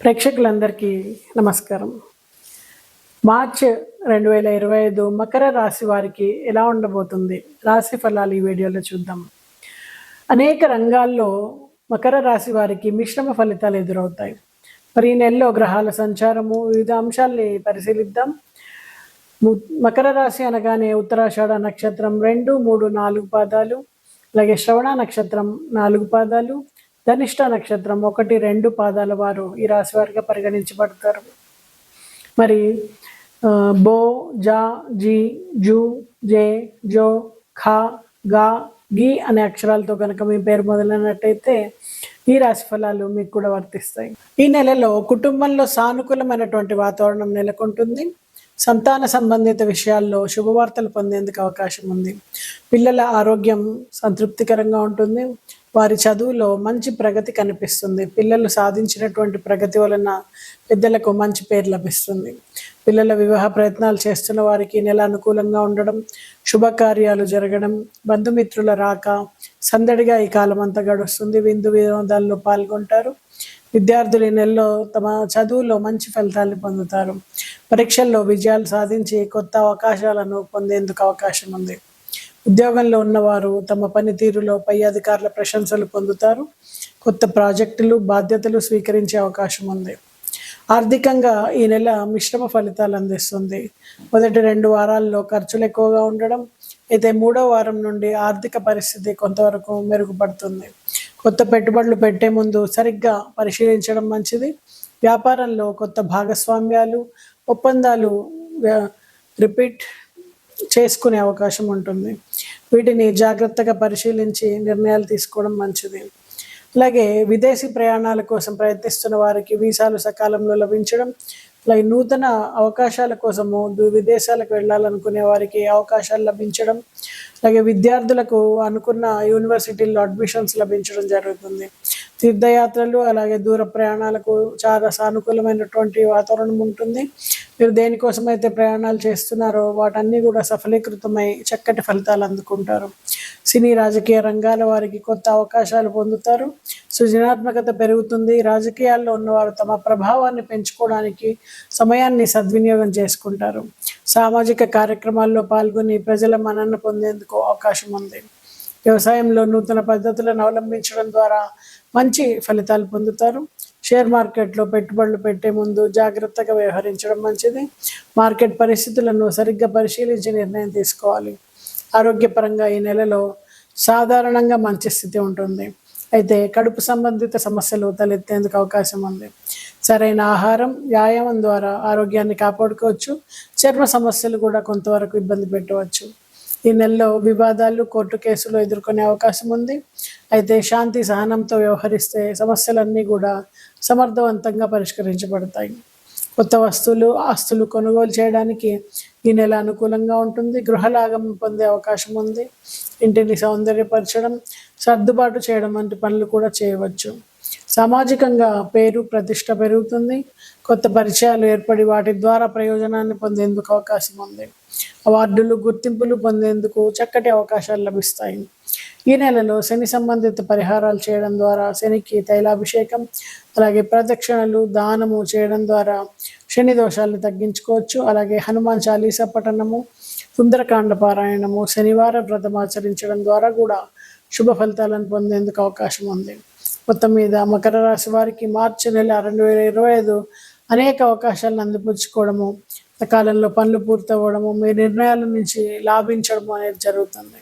ప్రేక్షకులందరికీ నమస్కారం. మార్చ్ రెండు వేల ఇరవై ఐదు మకర రాశి వారికి ఎలా ఉండబోతుంది? రాశి ఫలాలు ఈ వీడియోలో చూద్దాం. అనేక రంగాల్లో మకర రాశి వారికి మిశ్రమ ఫలితాలు ఎదురవుతాయి. మరి ఈ నెలలో గ్రహాల సంచారము వివిధ అంశాల్ని పరిశీలిద్దాం. మకర రాశి అనగానే ఉత్తరాషాఢ నక్షత్రం రెండు మూడు నాలుగు పాదాలు అలాగే శ్రవణ నక్షత్రం నాలుగు పాదాలు ధనిష్ట నక్షత్రం ఒకటి రెండు పాదాల వారు ఈ రాశి వారిగా పరిగణించబడతారు. మరి బో జా జీ జూ జే జో ఖా గా గి అనే అక్షరాలతో కనుక మీ పేరు మొదలైనట్టయితే ఈ రాశి ఫలాలు మీకు కూడా వర్తిస్తాయి. ఈ నెలలో కుటుంబంలో సానుకూలమైనటువంటి వాతావరణం నెలకొంటుంది. సంతాన సంబంధిత విషయాల్లో శుభవార్తలు పొందేందుకు అవకాశం ఉంది. పిల్లల ఆరోగ్యం సంతృప్తికరంగా ఉంటుంది. వారి చదువులో మంచి ప్రగతి కనిపిస్తుంది. పిల్లలు సాధించినటువంటి ప్రగతి వలన పెద్దలకు మంచి పేరు లభిస్తుంది. పిల్లల వివాహ ప్రయత్నాలు చేస్తున్న వారికి నెల అనుకూలంగా ఉండడం శుభకార్యాలు జరగడం బంధుమిత్రుల రాక సందడిగా ఈ కాలం అంతా గడుస్తుంది. విందు వినోదాల్లో పాల్గొంటారు. విద్యార్థులు ఈ నెలలో తమ చదువులో మంచి ఫలితాలు పొందుతారు. పరీక్షల్లో విజయాలు సాధించి కొత్త అవకాశాలను పొందేందుకు అవకాశం ఉంది. ఉద్యోగంలో ఉన్నవారు తమ పనితీరులో పై అధికారుల ప్రశంసలు పొందుతారు. కొత్త ప్రాజెక్టులు బాధ్యతలు స్వీకరించే అవకాశం ఉంది. ఆర్థికంగా ఈ నెల మిశ్రమ ఫలితాలు అందిస్తుంది. మొదటి రెండు వారాల్లో ఖర్చులు ఎక్కువగా ఉండడం అయితే మూడో వారం నుండి ఆర్థిక పరిస్థితి కొంతవరకు మెరుగుపడుతుంది. కొత్త పెట్టుబడులు పెట్టే ముందు సరిగ్గా పరిశీలించడం మంచిది. వ్యాపారంలో కొత్త భాగస్వామ్యాలు ఒప్పందాలు రిపీట్ చేసుకునే అవకాశం ఉంటుంది. వీటిని జాగ్రత్తగా పరిశీలించి నిర్ణయాలు తీసుకోవడం మంచిది. అలాగే విదేశీ ప్రయాణాల కోసం ప్రయత్నిస్తున్న వారికి వీసాలు సకాలంలో లభించడం అలాగే నూతన అవకాశాల కోసము దు- విదేశాలకు వెళ్ళాలనుకునే వారికి అవకాశాలు లభించడం అలాగే విద్యార్థులకు అనుకున్న యూనివర్సిటీల్లో అడ్మిషన్స్ లభించడం జరుగుతుంది. తీర్థయాత్రలు అలాగే దూర ప్రయాణాలకు చాలా సానుకూలమైనటువంటి వాతావరణం ఉంటుంది. మీరు దేనికోసం అయితే ప్రయాణాలు చేస్తున్నారో వాటన్నీ కూడా సఫలీకృతమై చక్కటి ఫలితాలు అందుకుంటారు. సినీ రాజకీయ రంగాల వారికి కొత్త అవకాశాలు పొందుతారు. సృజనాత్మకత పెరుగుతుంది. రాజకీయాల్లో ఉన్నవారు తమ ప్రభావాన్ని పెంచుకోవడానికి సమయాన్ని సద్వినియోగం చేసుకుంటారు. సామాజిక కార్యక్రమాల్లో పాల్గొని ప్రజల మన్నన పొందేందుకు అవకాశం ఉంది. వ్యవసాయంలో నూతన పద్ధతులను అవలంబించడం ద్వారా మంచి ఫలితాలు పొందుతారు. షేర్ మార్కెట్లో పెట్టుబడులు పెట్టే ముందు జాగ్రత్తగా వ్యవహరించడం మంచిది. మార్కెట్ పరిస్థితులను సరిగ్గా పరిశీలించి నిర్ణయం తీసుకోవాలి. ఆరోగ్యపరంగా ఈ నెలలో సాధారణంగా మంచి స్థితి ఉంటుంది. అయితే కడుపు సంబంధిత సమస్యలు తలెత్తేందుకు అవకాశం ఉంది. సరైన ఆహారం వ్యాయామం ద్వారా ఆరోగ్యాన్ని కాపాడుకోవచ్చు. చర్మ సమస్యలు కూడా కొంతవరకు ఇబ్బంది పెట్టవచ్చు. ఈ నెలలో వివాదాలు కోర్టు కేసులు ఎదుర్కొనే అవకాశం ఉంది. అయితే శాంతి సహనంతో వ్యవహరిస్తే సమస్యలన్నీ కూడా సమర్థవంతంగా పరిష్కరించబడతాయి. కొత్త వస్తువులు ఆస్తులు కొనుగోలు చేయడానికి ఈ నెల అనుకూలంగా ఉంటుంది. గృహలాగం పొందే అవకాశం ఉంది. ఇంటిని సౌందర్యపరచడం సర్దుబాటు చేయడం వంటి పనులు కూడా చేయవచ్చు. సామాజికంగా పేరు ప్రతిష్ట పెరుగుతుంది. కొత్త పరిచయాలు ఏర్పడి వాటి ద్వారా ప్రయోజనాన్ని పొందేందుకు అవకాశం ఉంది. అవార్డులు గుర్తింపులు పొందేందుకు చక్కటి అవకాశాలు లభిస్తాయి. ఈ నెలలో శని సంబంధిత పరిహారాలు చేయడం ద్వారా శనికి తైలాభిషేకం అలాగే ప్రదక్షిణలు దానము చేయడం ద్వారా శని దోషాలను తగ్గించుకోవచ్చు. అలాగే హనుమాన్ చాలీసా పఠనము సుందరకాండ పారాయణము శనివారం వ్రతం ఆచరించడం ద్వారా కూడా శుభ ఫలితాలను పొందేందుకు అవకాశం ఉంది. మొత్తం మీద మకర రాశి వారికి మార్చి నెల రెండు వేల ఇరవై ఐదు అనేక అవకాశాలను అందిపుచ్చుకోవడము సకాలంలో పనులు పూర్తవ్వడము మీ నిర్ణయాల నుంచి లాభించడము అనేది జరుగుతుంది.